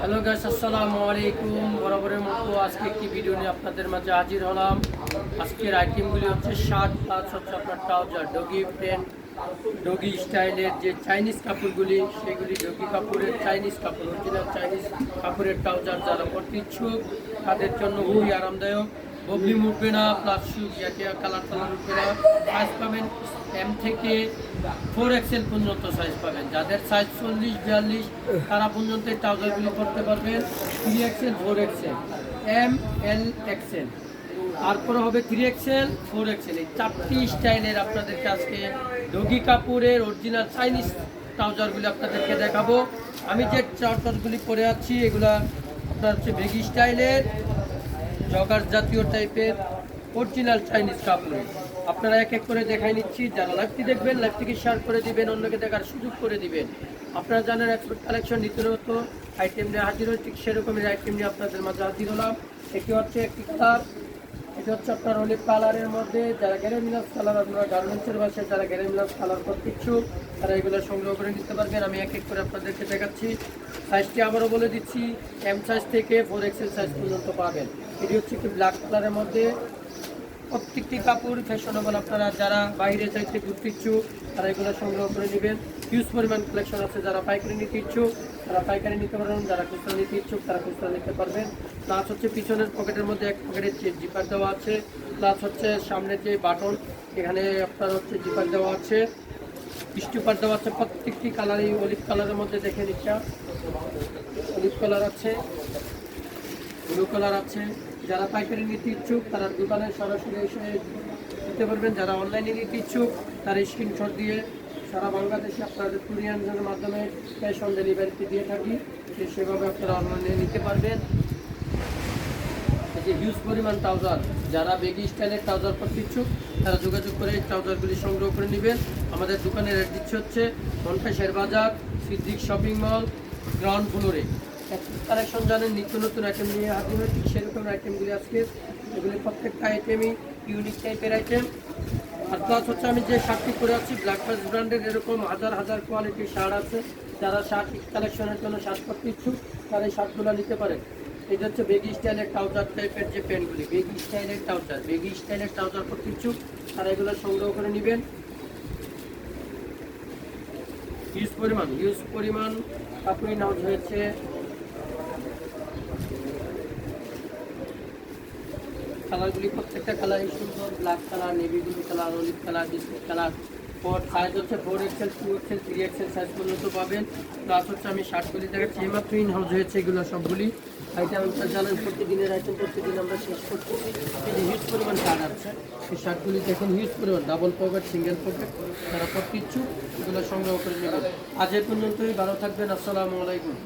Hello guys, আসসালামু আলাইকুম। বরাবরের মতো আজকে একটি ভিডিও নিয়ে আপনাদের মাঝে হাজির হলাম। আজকের আইটেমগুলি হচ্ছে শার্ট প্লাস হচ্ছে আপনার ট্রাউজার, ডগি প্যান্ট, ডগি স্টাইলের যে চাইনিজ কাপড়গুলি, সেগুলি ডগি কাপড়ের, চাইনিজ কাপড় অরিজিনাল চাইনিজ কাপড়ের ট্রাউজার যারা পড়তে ইচ্ছুক, তাদের জন্য খুবই আরামদায়ক। ববলি উঠবে না প্লাস জাতীয় কালার কালার উঠবে না সাইজ পাবেন এম থেকে ফোর এক্সেল পর্যন্ত সাইজ পাবেন। যাদের সাইজ চল্লিশ, বিয়াল্লিশ, তারা পর্যন্ত ট্রাউজারগুলি করতে পারবেন। Three XL four XL M L XL তারপরে হবে থ্রি এক্সেল ফোর এক্সেল এই চারটি স্টাইলের আপনাদেরকে আজকে ডগি কাপুরের অরিজিনাল চাইনিজ ট্রাউজারগুলি আপনাদেরকে দেখাবো। আমি যে ট্রাউজারগুলি পরে আছি, এগুলা আপনার হচ্ছে বেগি স্টাইলের জগার জাতীয় টাইপের অরিজিনাল চাইনিজ কাপড় আপনারা এক এক করে দেখাই নিচ্ছি। যারা লাইভটি দেখবেন লাইভটিকে শেয়ার করে দিবেন, অন্যকে দেখার সুযোগ করে দিবেন। আপনারা জানেন এক্সপোর্ট কালেকশন নিত্য নতুন আইটেম নিয়ে হাজির হয় ঠিক সেরকমের আইটেম নিয়ে আপনাদের মাঝে হাজির হলাম। এটি হচ্ছে একটি কালার এটা হচ্ছে আপনার অলিভ কালারের মধ্যে। যারা গ্যারেমিলাস কালার আপনারা গার্মেন্টসের বাসায় যারা গ্যারেমিলাস কালার করতে ইচ্ছুক তারা এগুলো সংগ্রহ করে নিতে পারবেন আমি এক এক করে আপনাদেরকে দেখাচ্ছি। সাইজটি আবারও বলে দিচ্ছি এম সাইজ থেকে ফোর এক্সেল সাইজ পর্যন্ত পাবেন। এটি হচ্ছে একটি ব্ল্যাক কালারের মধ্যে। প্রত্যেকটি কাপড় ফ্যাশনেবল আপনারা যারা বাইরে চাইতে ঘুরতে ইচ্ছুক, তারা এগুলো সংগ্রহ করে নেবেন। হিউজ পরিমাণ কালেকশন আছে যারা পাইকারি নিতে ইচ্ছুক তারা পাইকারি নিতে পারবেন যারা খুচরা নিতে ইচ্ছুক, তারা খুচরা নিতে পারবেন। প্লাস হচ্ছে পিছনের পকেটের মধ্যে এক পকেটের জিপার দেওয়া আছে প্লাস হচ্ছে সামনের যে বাটন এখানে আপনার হচ্ছে জিপার দেওয়া আছে। স্টিপার দেওয়া আছে, প্রত্যেকটি কালারই অলিভ কালারের মধ্যে দেখে নিচ্ছা। অলিভ কালার আছে ব্লু কালার আছে। যারা পাইকারি নিতে ইচ্ছুক, তারা দোকানে সরাসরি এসে নিতে পারবেন। যারা অনলাইনে নিতে ইচ্ছুক, তারা স্ক্রিনশট দিয়ে সারা বাংলাদেশে আপনাদের কুরিয়ানের মাধ্যমে ক্যাশ অন ডেলিভারিতে দিয়ে থাকি। সেভাবে আপনারা অনলাইনে নিতে পারবেন। যে হিউজ পরিমাণ ট্রাউজার যারা বেগি স্টাইলের ট্রাউজার করতে ইচ্ছুক তারা যোগাযোগ করে এই ট্রাউজারগুলি সংগ্রহ করে নেবেন। আমাদের দোকানের রেট দিচ্ছে হচ্ছে মনপা শেরবাজার সিদ্দিক শপিং মল গ্রাউন্ড ফ্লোরে কালেকশন জানেন, নিত্য নতুন আইটেম নিয়ে হাজির হয় ঠিক সেরকম আইটেমগুলি আজকে। এগুলি প্রত্যেকটা আইটেমই ইউনিক টাইপের আইটেম আর প্লাস হচ্ছে আমি যে শার্টটি করে আছি ব্ল্যাক বাস ব্র্যান্ডের এরকম হাজার হাজার কোয়ালিটির শার্ট আছে। যারা শার্ট কালেকশনের জন্য শার্ট করতে ইচ্ছুক, তারা এই শার্টগুলো নিতে পারে এটা হচ্ছে বেগি স্টাইলের ট্রাউজার টাইপের যে প্যান্টগুলি বেগি স্টাইলের ট্রাউজার বেগি স্টাইলের ট্রাউজার করতে ইচ্ছুক তারা এগুলো সংগ্রহ করে নেবেন। হিউজ পরিমাণ হিউজ পরিমাণ কাপড়ি নাউজ হয়েছে কালারগুলি প্রত্যেকটা কালারই সুন্দর black colour navy blue colour olive colour biscuit colour. Four size হচ্ছে four XL two XL three XL size পর্যন্ত পাবেন। প্লাস হচ্ছে আমি শার্টগুলি দেখাচ্ছি এইমাত্র ইন হাউস হয়েছে এগুলো সবগুলি। আইটেম আপনার জানেন, প্রতিদিনের আইটেম প্রতিদিন আমরা শেষ করতেছি এই যে হিউজ পরিমাণ কার্ড আছে, সেই শার্টগুলি দেখুন হিউজ পরিমাণ ডাবল পকেট সিঙ্গেল পকেট তারা প্রতি ইচ্ছুক এগুলো সংগ্রহ করে নেবেন। আজ এ পর্যন্তই, ভালো থাকবেন, আসসালামু আলাইকুম।